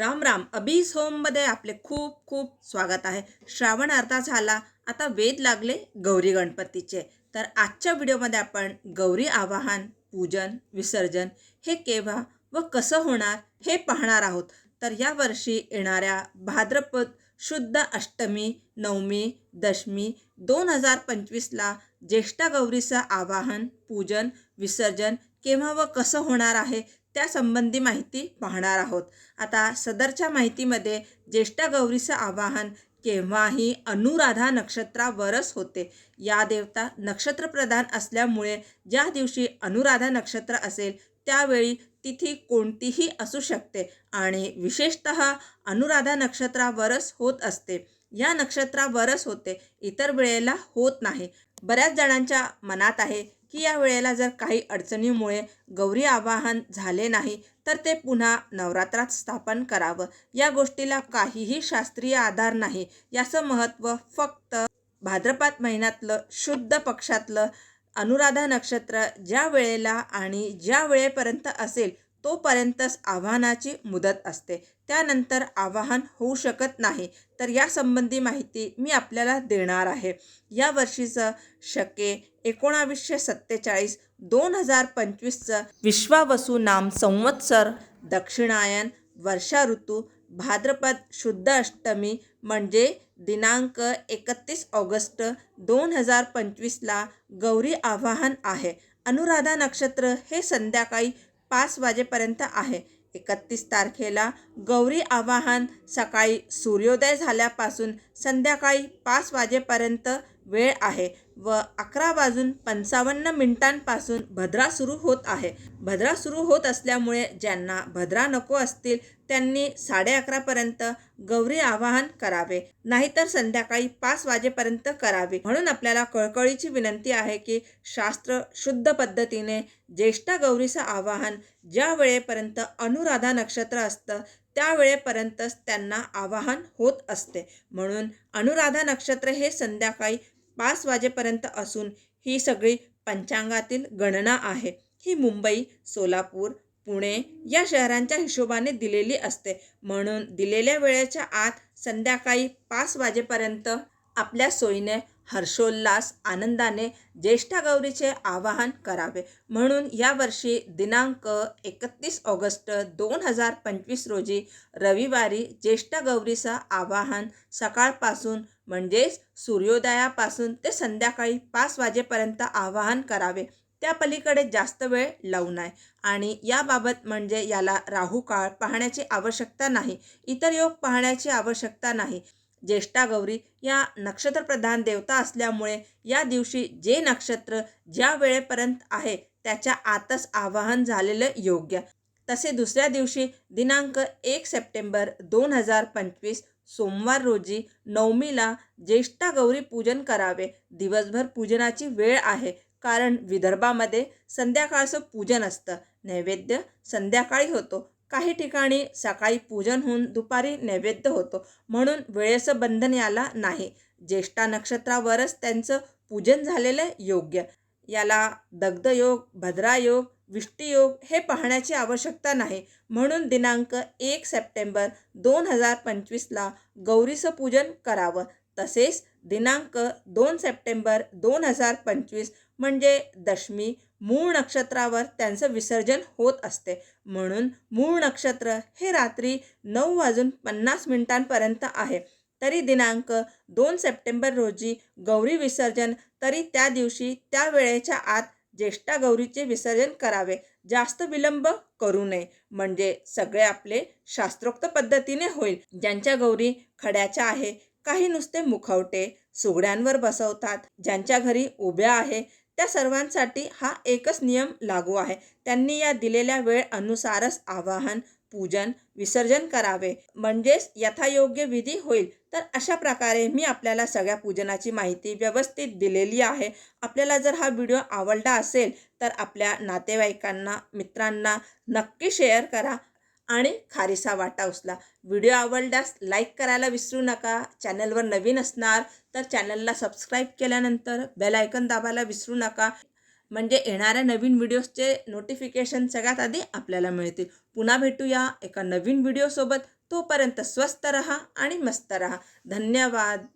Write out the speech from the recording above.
राम राम. अबीज होममध्ये आपले खूप खूप स्वागत आहे. श्रावण अर्धा झाला आता वेद लागले गौरी गणपतीचे. तर आजच्या व्हिडिओमध्ये आपण गौरी आवाहन पूजन विसर्जन हे केव्हा व कसं होणार हे पाहणार आहोत. तर यावर्षी येणाऱ्या भाद्रपद शुद्ध अष्टमी नवमी दशमी दोन हजार पंचवीसला ज्येष्ठा गौरीचं आवाहन पूजन विसर्जन केव्हा व कसं होणार आहे त्यासंबंधी माहिती पाहणार आहोत. आता सदरच्या माहितीमध्ये ज्येष्ठा गौरीचं आवाहन केव्हाही अनुराधा नक्षत्रावरच होते. या देवता नक्षत्रप्रधान असल्यामुळे ज्या दिवशी अनुराधा नक्षत्र असेल त्यावेळी तिथी कोणतीही असू शकते आणि विशेषत अनुराधा नक्षत्रावरच होत असते. या नक्षत्रावरच होते. इतर वेळेला होत नाही. बऱ्याच जणांच्या मनात आहे की या वेळेला जर काही अडचणीमुळे गौरी आवाहन झाले नाही तर ते पुन्हा नवरात्रात स्थापन करावं. या गोष्टीला काहीही शास्त्रीय आधार नाही. याचं महत्त्व फक्त भाद्रपद महिन्यातलं शुद्ध पक्षातलं अनुराधा नक्षत्र ज्या वेळेला आणि ज्या वेळेपर्यंत असेल तोपर्यंतच आव्हानाची मुदत असते. त्यानंतर आवाहन होऊ शकत नाही. तर यासंबंधी माहिती मी आपल्याला देणार आहे. या वर्षीचं शके एकोणावीसशे सत्तेचाळीस दोन हजार पंचवीसचं विश्वावसू नाम संवत्सर दक्षिणायन वर्षा ऋतू भाद्रपद शुद्ध अष्टमी म्हणजे दिनांक एकतीस ऑगस्ट दोन हजार पंचवीसला गौरी आवाहन आहे. अनुराधा नक्षत्र हे संध्याकाळी पाच वाजेपर्यंत आहे. एकतीस तारखेला गौरी आवाहन सकाळी सूर्योदय झाल्यापासून संध्याकाळी पाच वाजेपर्यंत वेळ आहे व अकरा वाजून पंचावन्न मिनिटांपासून भद्रा सुरू होत आहे. भद्रा सुरू होत असल्यामुळे ज्यांना भद्रा नको असतील त्यांनी साडे अकरापर्यंत गौरी आवाहन करावे. नाहीतर संध्याकाळी पाच वाजेपर्यंत करावे. म्हणून आपल्याला कळकळीची विनंती आहे की शास्त्र शुद्ध पद्धतीने ज्येष्ठा गौरीचं आवाहन ज्या वेळेपर्यंत अनुराधा नक्षत्र असतं त्यावेळेपर्यंतच त्यांना आवाहन होत असते. म्हणून अनुराधा नक्षत्र हे संध्याकाळी पाच वाजेपर्यंत असून ही सगळी पंचांगातील गणना आहे. ही मुंबई सोलापूर पुणे या शहरांच्या हिशोबाने दिलेली असते. म्हणून दिलेल्या वेळेच्या आत संध्याकाळी पाच वाजेपर्यंत आपल्या सोयीने हर्षोल्लास आनंदाने ज्येष्ठा गौरीचे आवाहन करावे. म्हणून यावर्षी दिनांक एकतीस ऑगस्ट दोन हजार पंचवीस रोजी रविवारी ज्येष्ठा गौरीचं आवाहन सकाळपासून म्हणजेच सूर्योदयापासून ते संध्याकाळी पाच वाजेपर्यंत आवाहन करावे. त्या पलीकडे जास्त वेळ लावू नये. आणि याबाबत म्हणजे याला राहू काळ पाहण्याची आवश्यकता नाही. इतर योग पाहण्याची आवश्यकता नाही. ज्येष्ठा गौरी या नक्षत्रप्रधान देवता असल्यामुळे या दिवशी जे नक्षत्र ज्या वेळेपर्यंत आहे त्याच्या आतच आवाहन झालेलं योग्य. तसे दुसऱ्या दिवशी दिनांक एक सप्टेंबर दोन हजार पंचवीस सोमवार रोजी नवमीला ज्येष्ठा गौरी पूजन करावे. दिवसभर पूजनाची वेळ आहे कारण विदर्भामध्ये संध्याकाळचं पूजन असतं. नैवेद्य संध्याकाळी होतो. काही ठिकाणी सकाळी पूजन होऊन दुपारी नैवेद्य होतो. म्हणून वेळेचं बंधन याला नाही. ज्येष्ठा नक्षत्रावरच त्यांचं पूजन झालेलं योग्य. याला दग्धयोग भद्रायोग विष्टीयोग हे पाहण्याची आवश्यकता नाही. म्हणून दिनांक एक सप्टेंबर दोन हजार पंचवीसला गौरीचं पूजन करावं. तसेच दिनांक दोन सप्टेंबर दोन हजार पंचवीस म्हणजे दशमी मूळ नक्षत्रावर त्यांचं विसर्जन होत असते. म्हणून मूळ नक्षत्र हे रात्री नऊ वाजून पन्नास मिनिटांपर्यंत आहे. तरी दिनांक दोन सप्टेंबर रोजी गौरी विसर्जन तरी त्या दिवशी त्या वेळेच्या आत ज्येष्ठा गौरीचे विसर्जन करावे. जास्त विलंब करू नये. म्हणजे सगळे आपले शास्त्रोक्त पद्धतीने होईल. ज्यांच्या गौरी खड्याच्या आहे काही नुसते मुखवटे सुगड्यांवर बसवतात. ज्यांच्या घरी उभ्या आहे त्या सर्वांसाठी हा एकच नियम लागू आहे. त्यांनी या दिलेल्या वेळ अनुसारच आवाहन पूजन विसर्जन करावे. म्हणजेच यथायोग्य विधी होईल. तर अशा प्रकारे मी आपल्याला सगळ्या पूजनाची माहिती व्यवस्थित दिलेली आहे. आपल्याला जर हा व्हिडिओ आवडला असेल तर आपल्या नातेवाईकांना मित्रांना नक्की शेअर करा. आणि खारीसा वाटा उचला व्हिडिओ आवडल्यास लाईक करायला विसरू नका. चॅनलवर नवीन असणार तर चॅनलला सबस्क्राईब केल्यानंतर बेल आयकन दाबायला विसरू नका. म्हणजे येणाऱ्या नवीन व्हिडिओजचे नोटिफिकेशन सगळ्यात आधी आपल्याला मिळतील. पुन्हा भेटूया एका नवीन व्हिडिओसोबत. तोपर्यंत स्वस्त रहा आणि मस्त रहा. धन्यवाद.